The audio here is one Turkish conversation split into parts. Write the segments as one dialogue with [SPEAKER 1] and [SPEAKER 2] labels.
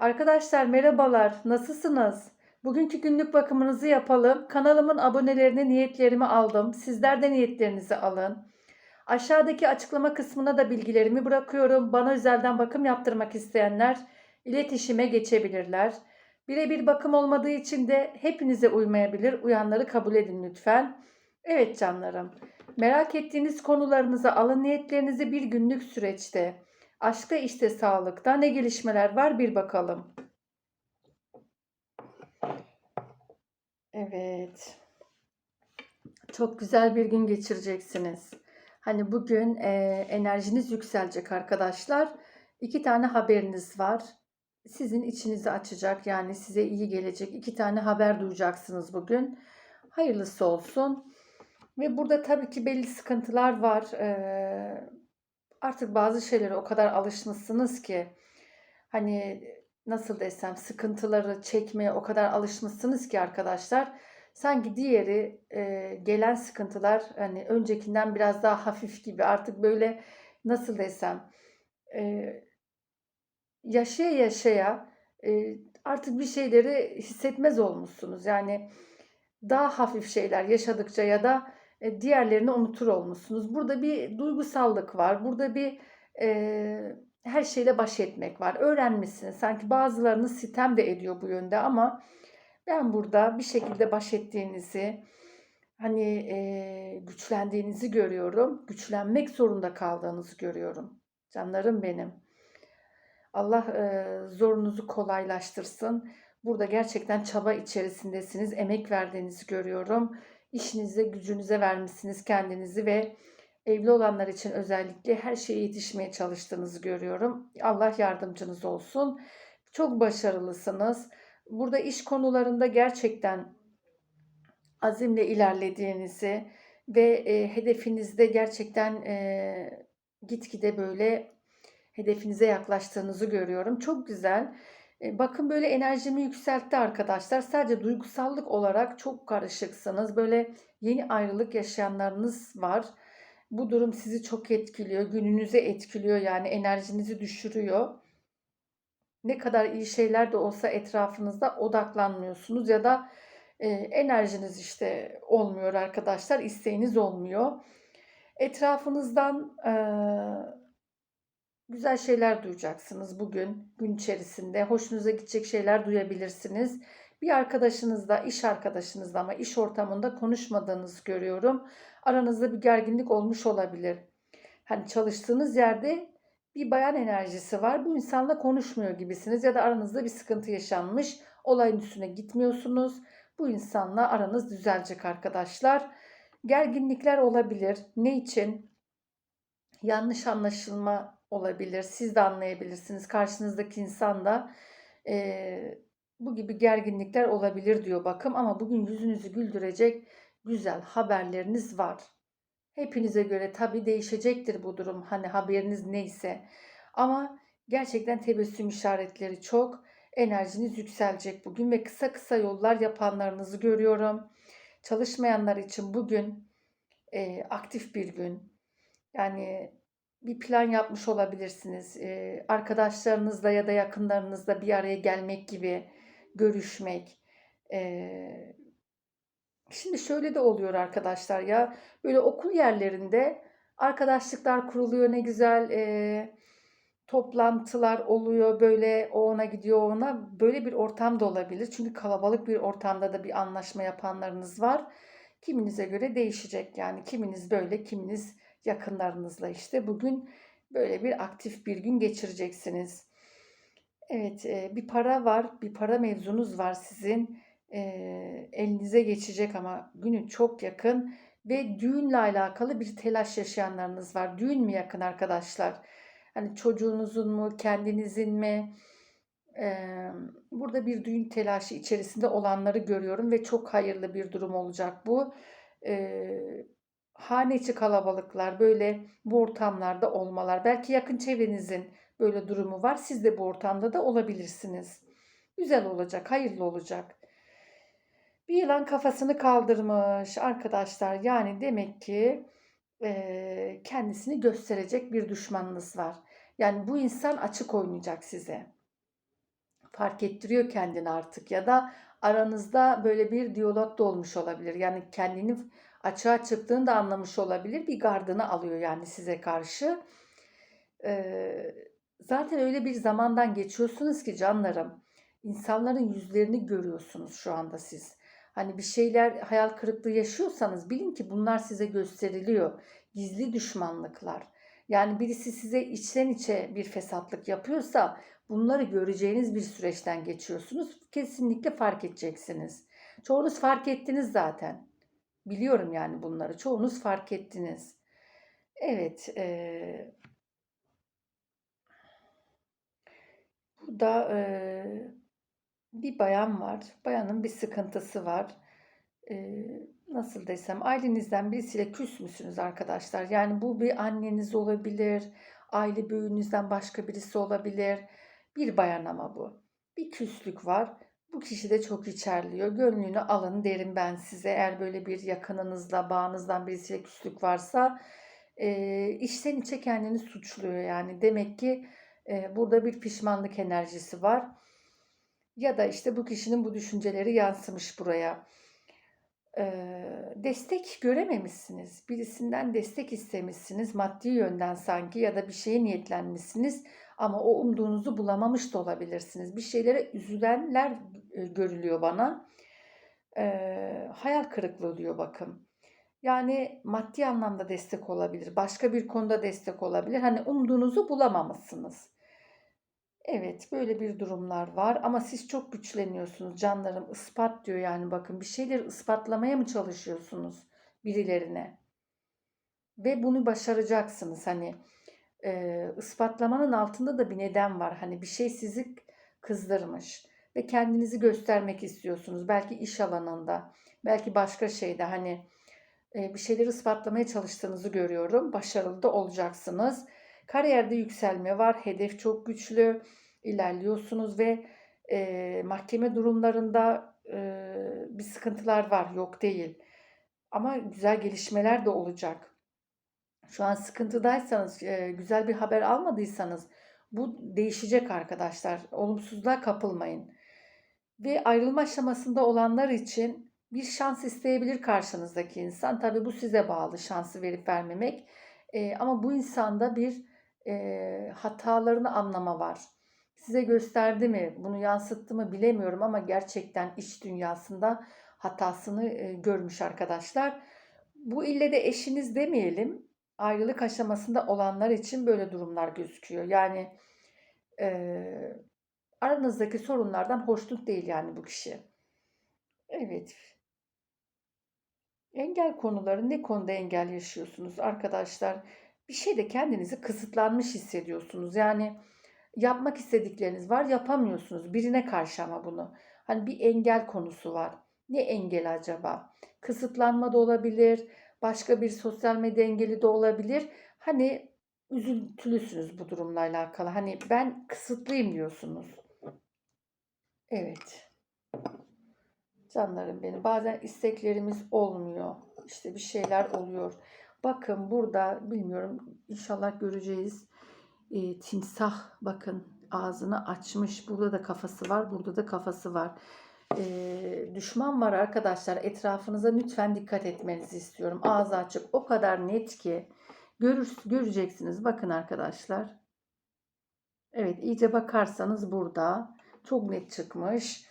[SPEAKER 1] Arkadaşlar merhabalar, nasılsınız? Bugünkü günlük bakımınızı yapalım. Kanalımın abonelerine niyetlerimi aldım. Sizler de niyetlerinizi alın. Aşağıdaki açıklama kısmına da bilgilerimi bırakıyorum. Bana özelden bakım yaptırmak isteyenler iletişime geçebilirler. Birebir bakım olmadığı için de hepinize uymayabilir. Uyanları kabul edin lütfen. Evet canlarım. Merak ettiğiniz konularınızı alın niyetlerinizi bir günlük süreçte. Aşkta işte sağlıkta ne gelişmeler var bir bakalım. Evet. Çok güzel bir gün geçireceksiniz. Hani bugün e, enerjiniz yükselecek arkadaşlar. İki tane haberiniz var. Sizin içinizi açacak yani size iyi gelecek. iki tane haber duyacaksınız bugün. Hayırlısı olsun. Ve burada tabii ki belli sıkıntılar var. Ee, artık bazı şeylere o kadar alışmışsınız ki hani nasıl desem sıkıntıları çekmeye o kadar alışmışsınız ki arkadaşlar sanki diğeri e, gelen sıkıntılar hani öncekinden biraz daha hafif gibi. Artık böyle nasıl desem e, yaşaya yaşaya e, artık bir şeyleri hissetmez olmuşsunuz. Yani daha hafif şeyler yaşadıkça ya da diğerlerini unutur olmuşsunuz. Burada bir duygusallık var. Burada bir e, her şeyle baş etmek var. Öğrenmişsiniz. Sanki bazılarınız sitem de ediyor bu yönde ama ben burada bir şekilde baş ettiğinizi, hani e, güçlendiğinizi görüyorum. Güçlenmek zorunda kaldığınızı görüyorum. Canlarım benim. Allah e, zorunuzu kolaylaştırsın. Burada gerçekten çaba içerisindesiniz. Emek verdiğinizi görüyorum işinize, gücünüze vermişsiniz kendinizi ve evli olanlar için özellikle her şeye yetişmeye çalıştığınızı görüyorum. Allah yardımcınız olsun. Çok başarılısınız. Burada iş konularında gerçekten azimle ilerlediğinizi ve e, hedefinizde gerçekten e, gitgide böyle hedefinize yaklaştığınızı görüyorum. Çok güzel. E, bakın böyle enerjimi yükseltti arkadaşlar. Sadece duygusallık olarak çok karışıksınız. Böyle yeni ayrılık yaşayanlarınız var. Bu durum sizi çok etkiliyor. Gününüzü etkiliyor yani enerjinizi düşürüyor. Ne kadar iyi şeyler de olsa etrafınızda odaklanmıyorsunuz ya da e, enerjiniz işte olmuyor arkadaşlar. isteğiniz olmuyor. Etrafınızdan e, Güzel şeyler duyacaksınız bugün, gün içerisinde. Hoşunuza gidecek şeyler duyabilirsiniz. Bir arkadaşınızla, iş arkadaşınızla ama iş ortamında konuşmadığınızı görüyorum. Aranızda bir gerginlik olmuş olabilir. Hani çalıştığınız yerde bir bayan enerjisi var. Bu insanla konuşmuyor gibisiniz ya da aranızda bir sıkıntı yaşanmış. Olayın üstüne gitmiyorsunuz. Bu insanla aranız düzelecek arkadaşlar. Gerginlikler olabilir. Ne için? Yanlış anlaşılma olabilir. Siz de anlayabilirsiniz. Karşınızdaki insan da e, bu gibi gerginlikler olabilir diyor bakım ama bugün yüzünüzü güldürecek güzel haberleriniz var. Hepinize göre tabii değişecektir bu durum. Hani haberiniz neyse. Ama gerçekten tebessüm işaretleri çok. Enerjiniz yükselecek bugün ve kısa kısa yollar yapanlarınızı görüyorum. Çalışmayanlar için bugün e, aktif bir gün. Yani bir plan yapmış olabilirsiniz. Arkadaşlarınızla ya da yakınlarınızla bir araya gelmek gibi görüşmek. Şimdi şöyle de oluyor arkadaşlar ya böyle okul yerlerinde arkadaşlıklar kuruluyor ne güzel e, toplantılar oluyor böyle o ona gidiyor ona böyle bir ortam da olabilir. Çünkü kalabalık bir ortamda da bir anlaşma yapanlarınız var. Kiminize göre değişecek yani kiminiz böyle kiminiz yakınlarınızla işte bugün böyle bir aktif bir gün geçireceksiniz. Evet bir para var bir para mevzunuz var sizin elinize geçecek ama günün çok yakın ve düğünle alakalı bir telaş yaşayanlarınız var. Düğün mü yakın arkadaşlar? Hani çocuğunuzun mu, kendinizin mi? burada bir düğün telaşı içerisinde olanları görüyorum ve çok hayırlı bir durum olacak bu hane içi kalabalıklar, böyle bu ortamlarda olmalar. Belki yakın çevrenizin böyle durumu var. Siz de bu ortamda da olabilirsiniz. Güzel olacak, hayırlı olacak. Bir yılan kafasını kaldırmış arkadaşlar. Yani demek ki e, kendisini gösterecek bir düşmanınız var. Yani bu insan açık oynayacak size. fark ettiriyor kendini artık ya da aranızda böyle bir diyalog da olmuş olabilir. Yani kendini açığa çıktığını da anlamış olabilir. Bir gardını alıyor yani size karşı. Ee, zaten öyle bir zamandan geçiyorsunuz ki canlarım. İnsanların yüzlerini görüyorsunuz şu anda siz. Hani bir şeyler hayal kırıklığı yaşıyorsanız bilin ki bunlar size gösteriliyor. Gizli düşmanlıklar. Yani birisi size içten içe bir fesatlık yapıyorsa bunları göreceğiniz bir süreçten geçiyorsunuz. Kesinlikle fark edeceksiniz. Çoğunuz fark ettiniz zaten. Biliyorum yani bunları. Çoğunuz fark ettiniz. Evet. E, burada e, bir bayan var. Bayanın bir sıkıntısı var. E, nasıl desem ailenizden birisiyle küs müsünüz arkadaşlar? Yani bu bir anneniz olabilir. Aile büyüğünüzden başka birisi olabilir. Bir bayan ama bu. Bir küslük var. Bu kişi de çok içerliyor. Gönlünü alın derim ben size. Eğer böyle bir yakınınızla, bağınızdan birisiyle küslük varsa e, içten içe kendini suçluyor yani. Demek ki e, burada bir pişmanlık enerjisi var. Ya da işte bu kişinin bu düşünceleri yansımış buraya. E, destek görememişsiniz. Birisinden destek istemişsiniz. Maddi yönden sanki ya da bir şeye niyetlenmişsiniz. Ama o umduğunuzu bulamamış da olabilirsiniz. Bir şeylere üzülenler görülüyor bana. E, hayal kırıklığı diyor bakın. Yani maddi anlamda destek olabilir. Başka bir konuda destek olabilir. Hani umduğunuzu bulamamışsınız. Evet böyle bir durumlar var ama siz çok güçleniyorsunuz canlarım ispat diyor yani bakın bir şeyleri ispatlamaya mı çalışıyorsunuz birilerine ve bunu başaracaksınız hani e, ispatlamanın altında da bir neden var hani bir şey sizi kızdırmış ve kendinizi göstermek istiyorsunuz belki iş alanında belki başka şeyde hani e, bir şeyleri ispatlamaya çalıştığınızı görüyorum başarılı da olacaksınız Kariyerde yükselme var. Hedef çok güçlü. ilerliyorsunuz ve e, mahkeme durumlarında e, bir sıkıntılar var. Yok değil. Ama güzel gelişmeler de olacak. Şu an sıkıntıdaysanız, e, güzel bir haber almadıysanız bu değişecek arkadaşlar. Olumsuzluğa kapılmayın. Ve ayrılma aşamasında olanlar için bir şans isteyebilir karşınızdaki insan. Tabii bu size bağlı şansı verip vermemek. E, ama bu insanda bir e, hatalarını anlama var. Size gösterdi mi, bunu yansıttı mı bilemiyorum ama gerçekten iç dünyasında hatasını e, görmüş arkadaşlar. Bu ille de eşiniz demeyelim. Ayrılık aşamasında olanlar için böyle durumlar gözüküyor. Yani e, aranızdaki sorunlardan hoşnut değil yani bu kişi. Evet. Engel konuları ne konuda engel yaşıyorsunuz arkadaşlar? bir şeyde kendinizi kısıtlanmış hissediyorsunuz. Yani yapmak istedikleriniz var, yapamıyorsunuz. Birine karşı ama bunu. Hani bir engel konusu var. Ne engel acaba? Kısıtlanma da olabilir, başka bir sosyal medya engeli de olabilir. Hani üzüntülüsünüz bu durumla alakalı. Hani ben kısıtlıyım diyorsunuz. Evet. Canlarım benim. Bazen isteklerimiz olmuyor. İşte bir şeyler oluyor. Bakın burada bilmiyorum inşallah göreceğiz. E, timsah bakın ağzını açmış. Burada da kafası var. Burada da kafası var. E, düşman var arkadaşlar. Etrafınıza lütfen dikkat etmenizi istiyorum. Ağzı açık. O kadar net ki. Görür, göreceksiniz. Bakın arkadaşlar. Evet iyice bakarsanız burada. Çok net çıkmış.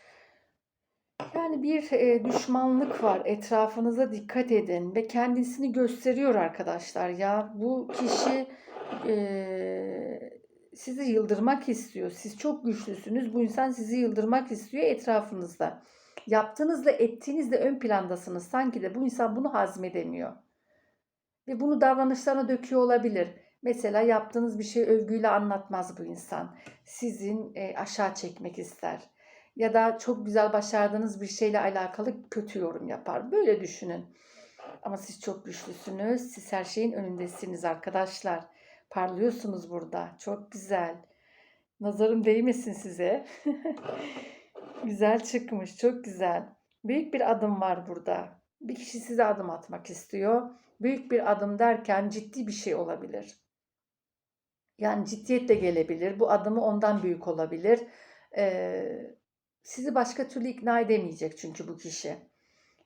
[SPEAKER 1] Yani bir e, düşmanlık var. Etrafınıza dikkat edin ve kendisini gösteriyor arkadaşlar ya. Bu kişi e, sizi yıldırmak istiyor. Siz çok güçlüsünüz. Bu insan sizi yıldırmak istiyor etrafınızda. Yaptığınızla ettiğinizle ön plandasınız. Sanki de bu insan bunu hazmedemiyor. Ve bunu davranışlarına döküyor olabilir. Mesela yaptığınız bir şey övgüyle anlatmaz bu insan. Sizin e, aşağı çekmek ister ya da çok güzel başardığınız bir şeyle alakalı kötü yorum yapar. Böyle düşünün. Ama siz çok güçlüsünüz. Siz her şeyin önündesiniz arkadaşlar. Parlıyorsunuz burada. Çok güzel. Nazarım değmesin size. güzel çıkmış. Çok güzel. Büyük bir adım var burada. Bir kişi size adım atmak istiyor. Büyük bir adım derken ciddi bir şey olabilir. Yani ciddiyetle gelebilir. Bu adımı ondan büyük olabilir Eee, sizi başka türlü ikna edemeyecek çünkü bu kişi.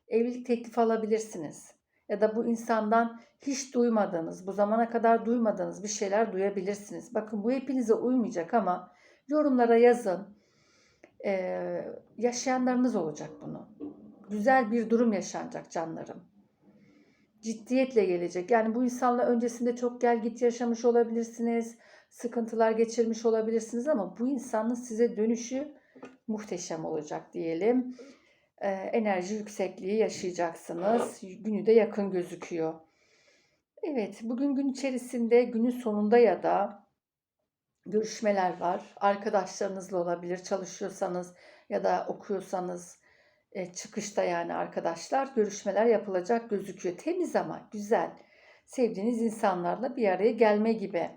[SPEAKER 1] Evlilik teklifi alabilirsiniz. Ya da bu insandan hiç duymadığınız, bu zamana kadar duymadığınız bir şeyler duyabilirsiniz. Bakın bu hepinize uymayacak ama yorumlara yazın. Eee, yaşayanlarınız olacak bunu. Güzel bir durum yaşanacak canlarım. Ciddiyetle gelecek. Yani bu insanla öncesinde çok gel git yaşamış olabilirsiniz. Sıkıntılar geçirmiş olabilirsiniz ama bu insanın size dönüşü muhteşem olacak diyelim. Eee, enerji yüksekliği yaşayacaksınız. Günü de yakın gözüküyor. Evet, bugün gün içerisinde, günün sonunda ya da görüşmeler var. Arkadaşlarınızla olabilir, çalışıyorsanız ya da okuyorsanız çıkışta yani arkadaşlar görüşmeler yapılacak gözüküyor. Temiz ama güzel. Sevdiğiniz insanlarla bir araya gelme gibi.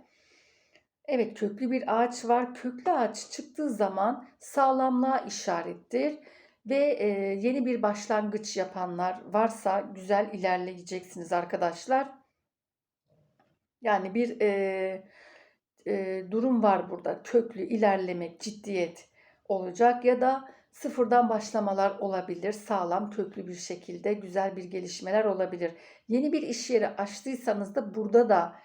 [SPEAKER 1] Evet köklü bir ağaç var. Köklü ağaç çıktığı zaman sağlamlığa işarettir. Ve e, yeni bir başlangıç yapanlar varsa güzel ilerleyeceksiniz arkadaşlar. Yani bir e, e, durum var burada. Köklü ilerlemek, ciddiyet olacak ya da sıfırdan başlamalar olabilir. Sağlam, köklü bir şekilde güzel bir gelişmeler olabilir. Yeni bir iş yeri açtıysanız da burada da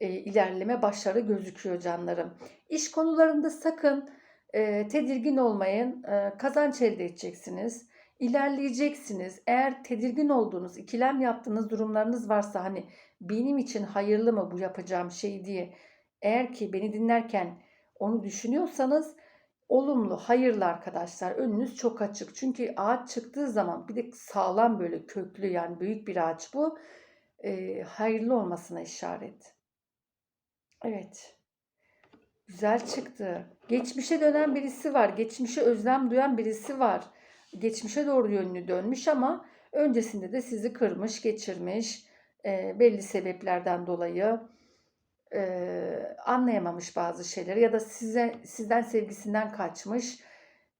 [SPEAKER 1] e, ilerleme başarı gözüküyor canlarım. İş konularında sakın e, tedirgin olmayın. E, kazanç elde edeceksiniz. İlerleyeceksiniz. Eğer tedirgin olduğunuz, ikilem yaptığınız durumlarınız varsa hani benim için hayırlı mı bu yapacağım şey diye eğer ki beni dinlerken onu düşünüyorsanız olumlu, hayırlı arkadaşlar. Önünüz çok açık. Çünkü ağaç çıktığı zaman bir de sağlam böyle köklü yani büyük bir ağaç bu. E, hayırlı olmasına işaret. Evet. Güzel çıktı. Geçmişe dönen birisi var. Geçmişe özlem duyan birisi var. Geçmişe doğru yönlü dönmüş ama öncesinde de sizi kırmış, geçirmiş. E, belli sebeplerden dolayı e, anlayamamış bazı şeyleri ya da size sizden sevgisinden kaçmış.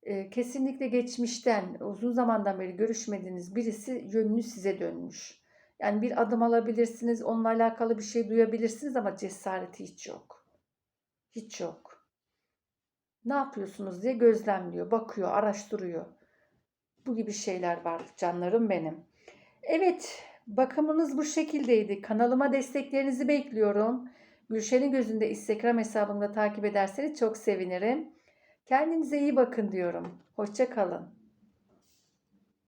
[SPEAKER 1] E, kesinlikle geçmişten uzun zamandan beri görüşmediğiniz birisi yönünü size dönmüş. Yani bir adım alabilirsiniz, onunla alakalı bir şey duyabilirsiniz ama cesareti hiç yok. Hiç yok. Ne yapıyorsunuz diye gözlemliyor, bakıyor, araştırıyor. Bu gibi şeyler var canlarım benim. Evet, bakımınız bu şekildeydi. Kanalıma desteklerinizi bekliyorum. Gülşen'in gözünde Instagram hesabımda takip ederseniz çok sevinirim. Kendinize iyi bakın diyorum. Hoşça kalın.